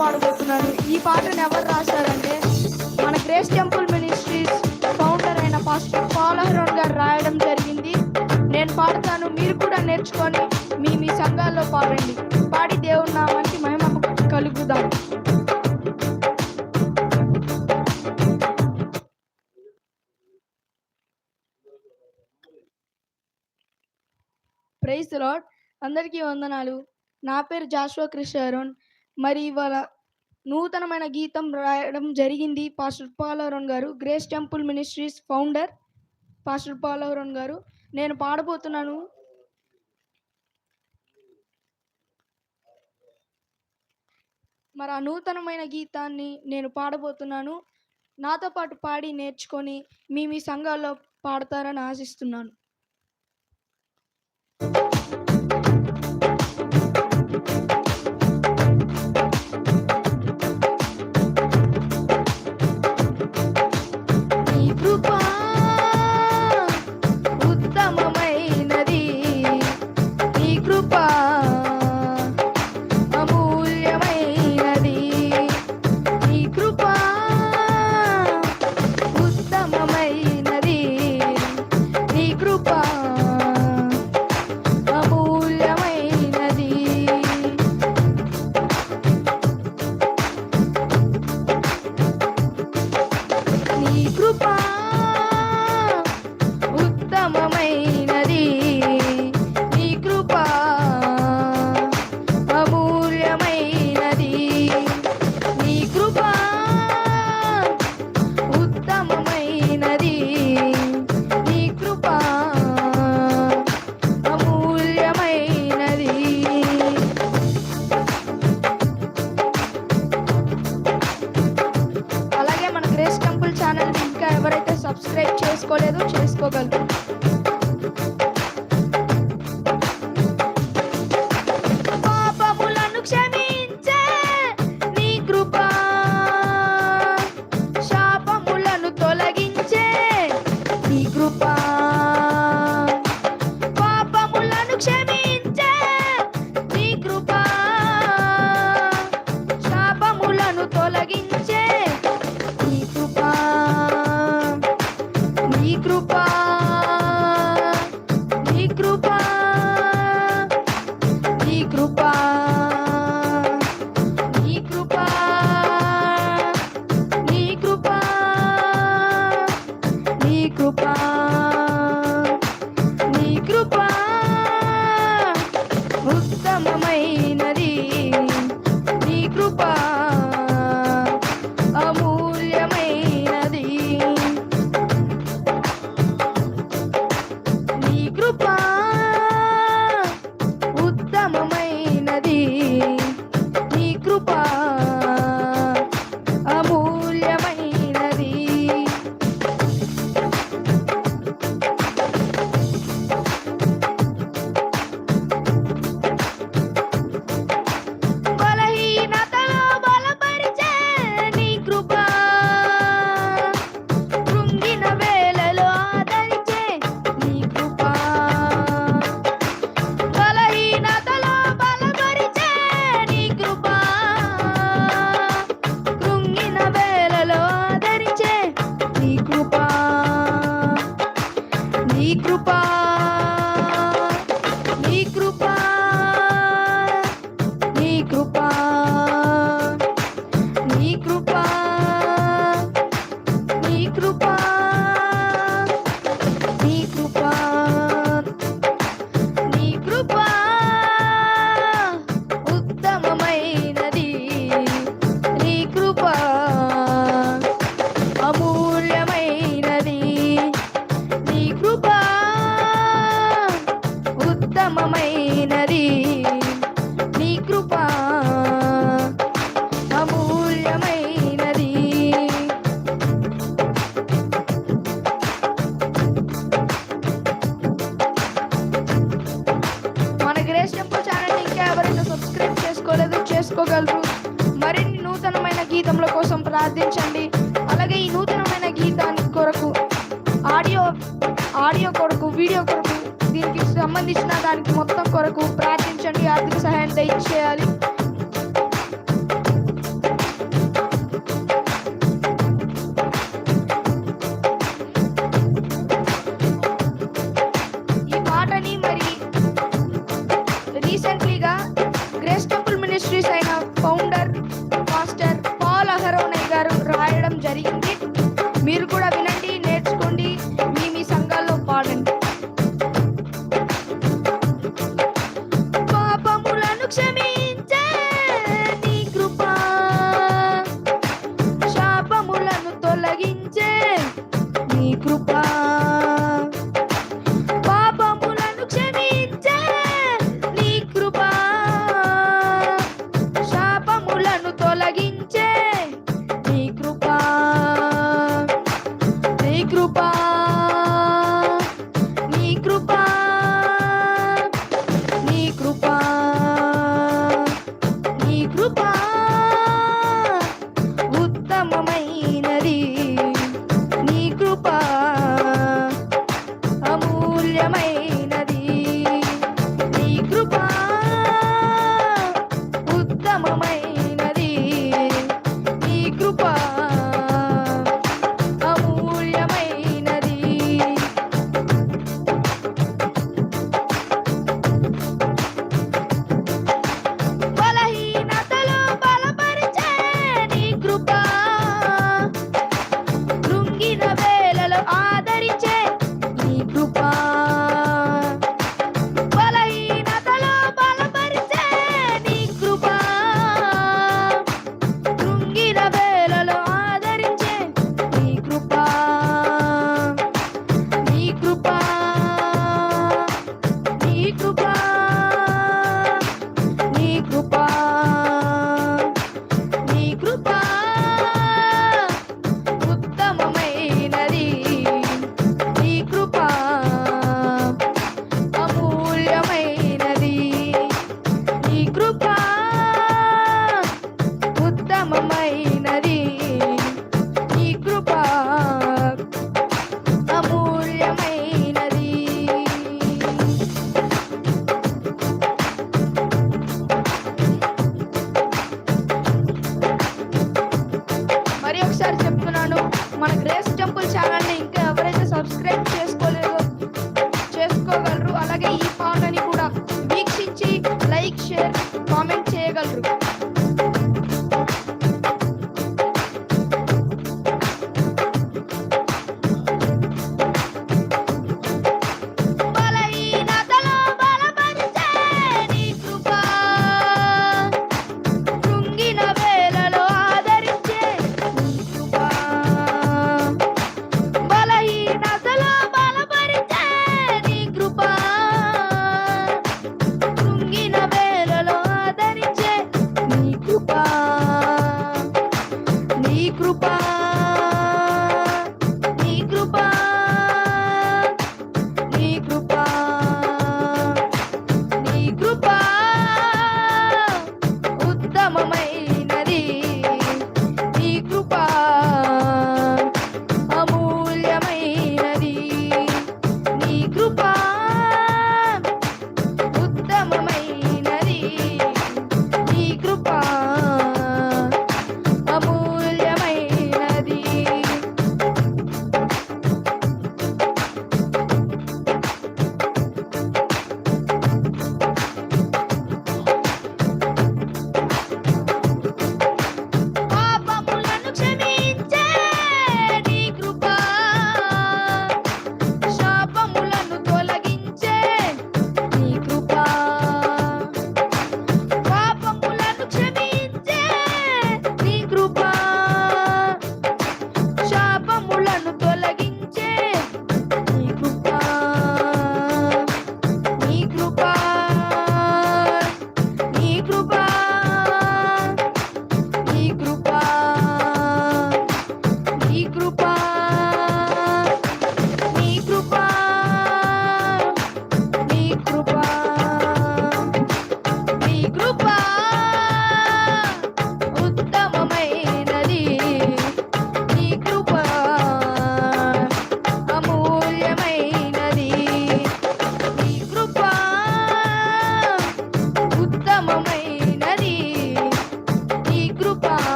పాడుకుంటున్నాను ఈ పాటను ఎవరు రాశారంటే మన గ్రేస్ టెంపుల్ మినిస్ట్రీస్ ఫౌండర్ అయిన పాస్టర్ పాలహరన్ గారు రాయడం జరిగింది. నేను పాడతాను మీరు కూడా నేర్చుకొని మీ మీ సంఘాల్లో పాడండి. పాడి దేవుని నామానికి మహిమ కలుగుదాం. ప్రైజ్ లాడ్ అందరికీ వందనాలు. నా పేరు జాషువా అరుణ్ మరి ఇవాళ నూతనమైన గీతం రాయడం జరిగింది. పాస్టర్ పాలవరన్ గారు Grace Temple Ministries founder pastor Palavaran గారు. నేను పాడబోతున్నాను. మరి ఆ నూతనమైన గీతాన్ని నేను పాడబోతున్నాను. నాతో పాటు పాడి నేర్చుకొని మీ మీ సంఘాల్లో పాడతారని ఆశిస్తున్నాను. సబ్స్క్రైబ్ చేసుకోలేదు చేసుకోగలరు. దానికి మొత్తం కొరకు ప్రార్థించండి. ఆర్థిక సహాయం దయచేయాలి.